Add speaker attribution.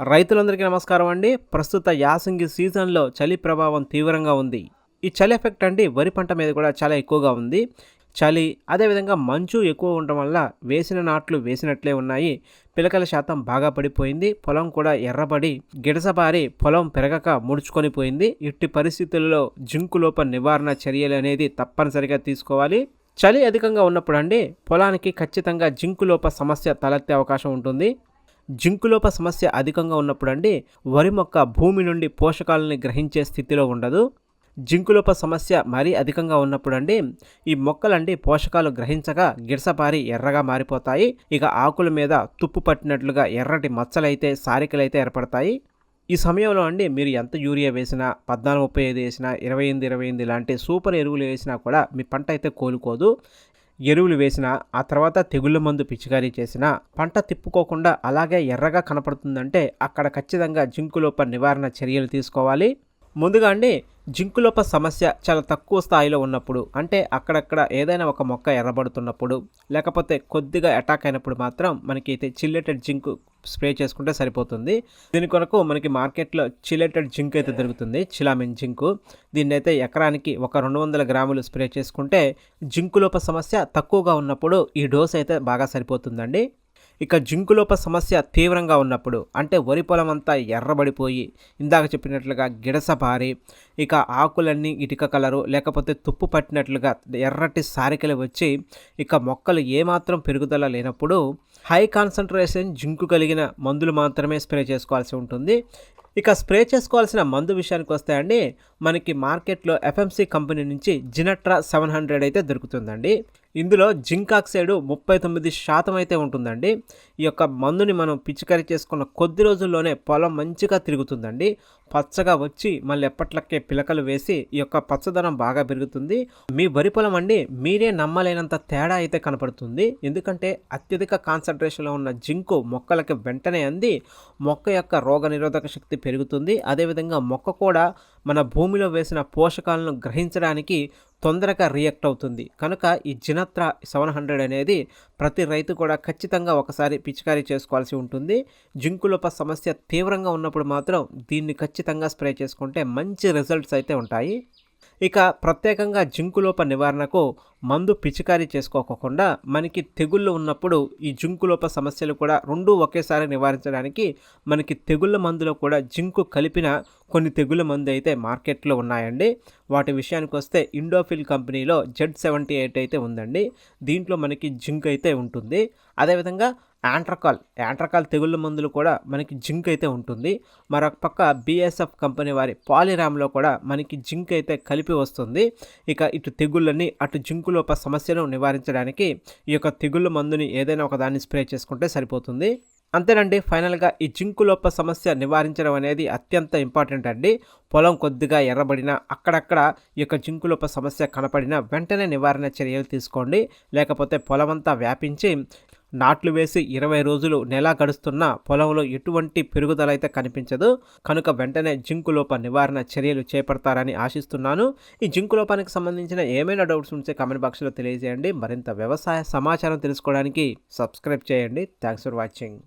Speaker 1: రైతులందరికీ నమస్కారం అండి. ప్రస్తుత యాసంగి సీజన్లో చలి ప్రభావం తీవ్రంగా ఉంది. ఈ చలి ఎఫెక్ట్ అండి వరి పంట మీద కూడా చాలా ఎక్కువగా ఉంది. చలి అదేవిధంగా మంచు ఎక్కువ ఉండటం వల్ల వేసిన నాట్లు వేసినట్లే ఉన్నాయి. పిలకల శాతం బాగా పడిపోయింది. పొలం కూడా ఎర్రబడి గిడసబారి పొలం పెరగక ముడుచుకొని పోయింది. ఇట్టి పరిస్థితుల్లో జింకు లోప నివారణ చర్యలు అనేది తప్పనిసరిగా తీసుకోవాలి. చలి అధికంగా ఉన్నప్పుడు అండి పొలానికి ఖచ్చితంగా జింకు లోప సమస్య తలెత్తే అవకాశం ఉంటుంది. జింకులోప సమస్య అధికంగా ఉన్నప్పుడు అండి వరి మొక్క భూమి నుండి పోషకాలని గ్రహించే స్థితిలో ఉండదు. జింకులోప సమస్య మరీ అధికంగా ఉన్నప్పుడు అండి ఈ మొక్కలండి పోషకాలు గ్రహించగా గిరసపారి ఎర్రగా మారిపోతాయి. ఇక ఆకుల మీద తుప్పు పట్టినట్లుగా ఎర్రటి మచ్చలైతే సారికలైతే ఏర్పడతాయి. ఈ సమయంలో అండి మీరు ఎంత యూరియా వేసినా పద్నాలుగు ముప్పై ఐదు వేసినా ఇరవై ఎనిమిది ఇరవై ఎనిమిది లాంటి సూపర్ ఎరువులు వేసినా కూడా మీ పంట అయితే కోలుకోదు. ఎరువులు వేసినా ఆ తర్వాత తెగుళ్ళ మందు పిచికారీ చేసినా పంట తిప్పుకోకుండా అలాగే ఎర్రగా కనపడుతుందంటే అక్కడ ఖచ్చితంగా జింకులోప నివారణ చర్యలు తీసుకోవాలి. ముందుగా అండి జింకులోప సమస్య చాలా తక్కువ స్థాయిలో ఉన్నప్పుడు అంటే అక్కడక్కడ ఏదైనా ఒక మొక్క ఎర్రబడుతున్నప్పుడు లేకపోతే కొద్దిగా అటాక్ అయినప్పుడు మాత్రం మనకి అయితే చిల్లెటెడ్ జింకు స్ప్రే చేసుకుంటే సరిపోతుంది. దీని కొరకు మనకి మార్కెట్లో చిలేటెడ్ జింక్ అయితే దొరుకుతుంది. చిలామిన్ జింకు. దీన్ని అయితే ఎకరానికి ఒక రెండు వందల గ్రాములు స్ప్రే చేసుకుంటే జింకులోప సమస్య తక్కువగా ఉన్నప్పుడు ఈ డోస్ అయితే బాగా సరిపోతుందండి. ఇక జింకులోప సమస్య తీవ్రంగా ఉన్నప్పుడు అంటే వరి పొలం అంతా ఎర్రబడిపోయి ఇందాక చెప్పినట్లుగా గిడసపారి ఇక ఆకులన్నీ ఇటుక కలరు లేకపోతే తుప్పు పట్టినట్లుగా ఎర్రటి సారికలు వచ్చి ఇక మొక్కలు ఏమాత్రం పెరుగుదల లేనప్పుడు హై కాన్సన్ట్రేషన్ జింకు కలిగిన మందులు మాత్రమే స్ప్రే చేసుకోవాల్సి ఉంటుంది. ఇక స్ప్రే చేసుకోవాల్సిన మందు విషయానికి వస్తే అండి మనకి మార్కెట్లో ఎఫ్ఎంసి కంపెనీ నుంచి జినట్రా సెవెన్ హండ్రెడ్ అయితే దొరుకుతుందండి. ఇందులో జింక్ ఆక్సైడ్ ముప్పై తొమ్మిది శాతం అయితే ఉంటుందండి. ఈ యొక్క మందుని మనం పిచికారీ చేసుకున్న కొద్ది రోజుల్లోనే పొలం మంచిగా తిరుగుతుందండి. పచ్చగా వచ్చి మళ్ళీ ఎప్పట్లకే పిలకలు వేసి ఈ యొక్క పచ్చదనం బాగా పెరుగుతుంది. మీ వరి పొలం అండి మీరే నమ్మలేనంత తేడా అయితే కనపడుతుంది. ఎందుకంటే అత్యధిక కాన్సన్ట్రేషన్లో ఉన్న జింకు మొక్కలకి వెంటనే అంది మొక్క యొక్క రోగ శక్తి పెరుగుతుంది. అదేవిధంగా మొక్క కూడా మన భూమిలో వేసిన పోషకాలను గ్రహించడానికి తొందరగా రియాక్ట్ అవుతుంది. కనుక ఈ జినత్ర సెవెన్ హండ్రెడ్ అనేది ప్రతి రైతు కూడా ఖచ్చితంగా ఒకసారి పిచికారీ చేసుకోవాల్సి ఉంటుంది. జింకులోప సమస్య తీవ్రంగా ఉన్నప్పుడు మాత్రం దీన్ని ఖచ్చితంగా స్ప్రే చేసుకుంటే మంచి రిజల్ట్స్ అయితే ఉంటాయి. ఇక ప్రత్యేకంగా జింకులోప నివారణకు మందు పిచికారీ చేసుకోకుండా మనకి తెగుళ్ళు ఉన్నప్పుడు ఈ జింకులోప సమస్యలు కూడా రెండూ ఒకేసారి నివారించడానికి మనకి తెగుళ్ళ మందులో కూడా జింకు కలిపిన కొన్ని తెగుళ్ళ మందు అయితే మార్కెట్లో ఉన్నాయండి. వాటి విషయానికి వస్తే ఇండోఫిల్ కంపెనీలో జెడ్ సెవెంటీ ఎయిట్ అయితే ఉందండి. దీంట్లో మనకి జింక్ అయితే ఉంటుంది. అదేవిధంగా యాంట్రకాల్ యాంట్రకాల్ తెగుళ్ళ మందులు కూడా మనకి జింక్ అయితే ఉంటుంది. మరొక పక్క బీఎస్ఎఫ్ కంపెనీ వారి పాలిరామ్లో కూడా మనకి జింక్ అయితే కలిపి వస్తుంది. ఇక ఇటు తెగుళ్ళని అటు జింకు లోప సమస్యను నివారించడానికి ఈ యొక్క తెగుళ్ళ మందుని ఏదైనా ఒక దాన్ని స్ప్రే చేసుకుంటే సరిపోతుంది. అంతేనండి ఫైనల్గా ఈ జింకు లోప సమస్య నివారించడం అనేది అత్యంత ఇంపార్టెంట్ అండి. పొలం కొద్దిగా ఎర్రబడిన అక్కడక్కడ ఈ యొక్క జింకులోప సమస్య కనపడిన వెంటనే నివారణ చర్యలు తీసుకోండి. లేకపోతే పొలమంతా వ్యాపించి నాట్లు వేసి ఇరవై రోజులు నెల గడుస్తున్న పొలంలో ఎటువంటి పెరుగుదల అయితే కనిపించదు. కనుక వెంటనే జింకు లోప నివారణ చర్యలు చేపడతారని ఆశిస్తున్నాను. ఈ జింకు లోపానికి సంబంధించిన ఏమైనా డౌట్స్ ఉంటే కామెంట్ బాక్స్లో తెలియజేయండి. మరింత వ్యవసాయ సమాచారం తెలుసుకోవడానికి సబ్స్క్రైబ్ చేయండి. Thanks for watching.